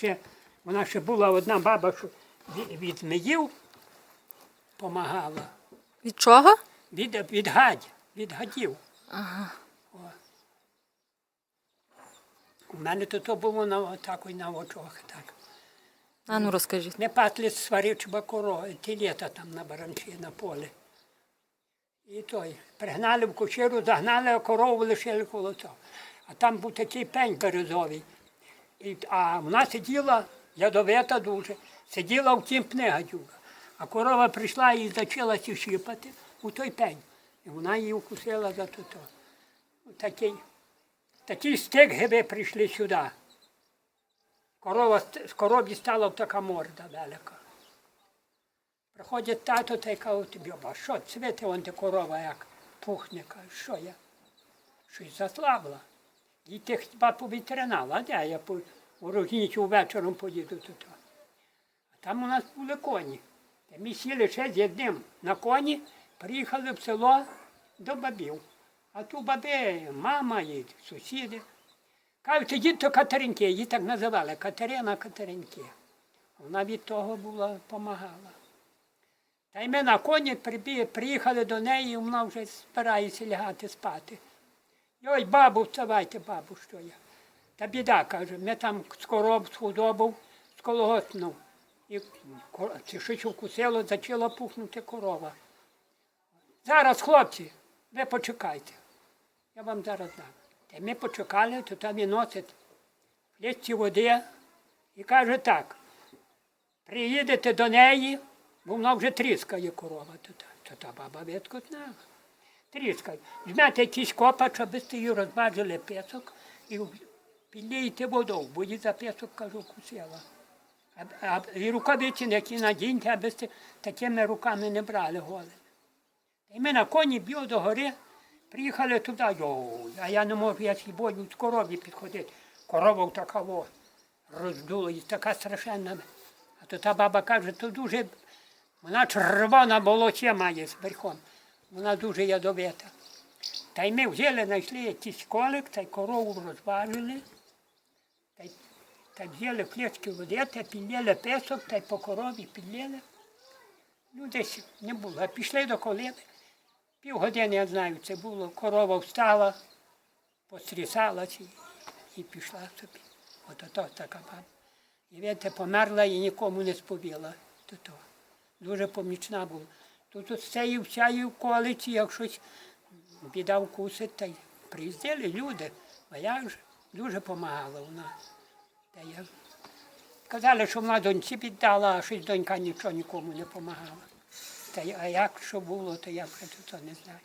Ще, вона ще була одна баба, що від, від зміїв помагала. Від чого? Від, від гадь, від гадів. Ага. У мене то, то було на, так, ой, на очах. Так. А ну розкажіть. Не пасли сваричба коро, ті літа там на баранчі, на полі. І той, пригнали в кучеру, загнали, корову лишили коло цього. А там був такий пень березовий. А вона сиділа, ядовита дуже, сиділа в тім пне гадюка. А корова прийшла і почалася щипати у той пень. І вона її укусила за то. Такий, такий стик гиби прийшли сюди. Корова, з корові стала така морда велика. Приходить тато та й каже тобі, а що цвіте он де корова як пухне, каже, що я? Щось заслабла. І ти хіба повітрянала, а де я у Рожнічу вечором поїду туди. А там у нас були коні. Ми сіли ще з одним на коні, приїхали в село до бабів. А ту баби мама і сусіди. Кажуть, ідіть до Катеринки, її так називали Катерина Катеринки. Вона від того була, помагала. Та й ми на коні приїхали до неї, і вона вже збирається лягати спати. Ой, бабу, вставайте, бабу, що я. Та біда, каже, ми там з худобу, скологотнув. І щось вкусило, почала пухнути корова. Зараз, хлопці, ви почекайте. Я вам зараз дам. Та ми почекали, то там він носить плітці води і каже так. Приїдете до неї, бо вона вже тріскає корова. То та, то та баба відкотна. Тріскає. Візьмете якийсь копач, аби її розбажили песок і підлієте водою, бо її за кажу, кусила. А, а, і рукавиці які надіньте, аби сте такими руками не брали голи. І ми на коні б'ю до гори, приїхали туди, йой, а я не можу, я бою з корові підходити. Корова така во, роздула, і така страшенна. А то та баба каже, то дуже, вона червона болоте має з верхом. Вона дуже ядовита. Та й ми взяли, знайшли якийсь колик, та й корову розважили. Та взяли клячки води, та підлили песок, та й по корові підлили. Ну, десь не було. А пішли до колиби. Півгодини, я знаю, це було. Корова встала, пострісалася і, пішла собі. Ото то така баба. І видите, померла і нікому не сповіла. То то. Дуже помічна була. Тут от з цієї всяї колиці, як щось біда вкусить, та й приїздили люди. А як же? Дуже допомагала вона. Та я... Казали, що вона доньці піддала, а щось донька нічого нікому не допомагала. Та я- а як що було, то я вже то не знаю.